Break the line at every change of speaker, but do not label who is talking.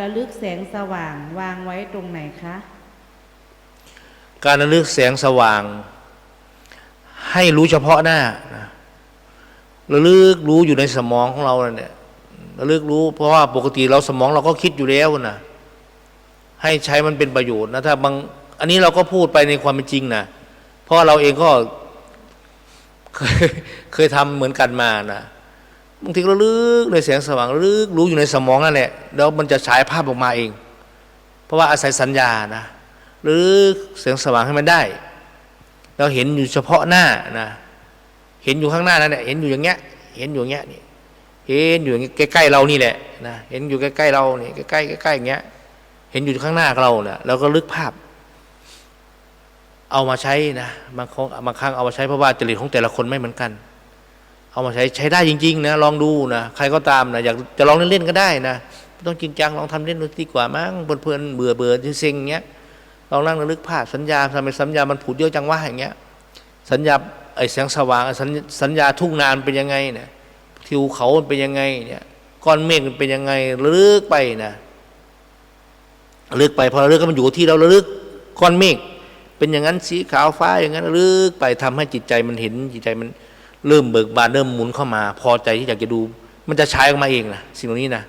ระลึกแสงสว่างวางไว้ตรงไหนคะ
การระลึกแสงสว่าง ให้รู้เฉพาะหน้านะระลึกรู้อยู่ในสมองของเราเนี่ยระลึกรู้ เพราะว่าปกติเราสมองเราก็คิดอยู่แล้วนะให้ใช้มันเป็นประโยชน์นะถ้าบางอันนี้เราก็พูดไปในความเป็นจริงนะเพราะเราเองก็เคยเคยทำเหมือนกันมานะ บางทีระลึกในแสงสว่างลึกรู้อยู่ในสมองนั่นแหละแล้วมันจะฉายภาพออกมาเอง เพราะว่าอาศัยสัญญานะหรือแสงสว่างให้มันได้ เราเห็นอยู่เฉพาะหน้านะเห็นอยู่ข้างหน้านั่นแหละเห็นอยู่อย่างเงี้ย เห็นอยู่อย่างเงี้ยนี่เห็นอยู่ใกล้ๆเรานี่แหละนะเห็นอยู่ใกล้ๆเรานี่ใกล้ๆใกล้ๆอย่างเงี้ย เห็นอยู่ข้างหน้าเราเนี่ยเราก็ลึกภาพ เอามาใช้นะบางครั้งบางครั้งเอามาใช้เพราะว่าจริตของแต่ละคนไม่เหมือนกัน เอามาใช้ใช้ได้จริงๆนะลองดูนะใครก็ตามนะอยากจะลองเล่นๆก็ได้นะไม่ต้องจริงจังลองทำเล่นดูดีกว่ามั้งเพื่อนๆเบื่อเบื่อที่เซ็งเงี้ยลองนั่งระลึกภาพสัญญาทำไมสัญญามันผุดเยอะจังวะอย่างเงี้ย สัญญาไอ้แสงสว่างสัญสัญญาทุ่งนานเป็นยังไงเนี่ยทิวเขาเป็นยังไงเนี่ยก้อนเมฆเป็นยังไงระลึกไปนะระลึกไปพอระลึกก็มันอยู่ที่เราระลึกก้อนเมฆเป็นอย่างนั้นสีขาวฟ้าอย่างนั้นระลึกไปทำให้จิตใจมันเห็นจิตใจมัน เริ่มเบิกบานเริ่มหมุนเข้ามา พอใจที่อยากจะดู มันจะใช้ออกมาเองนะสิ่งเหล่านี้นะ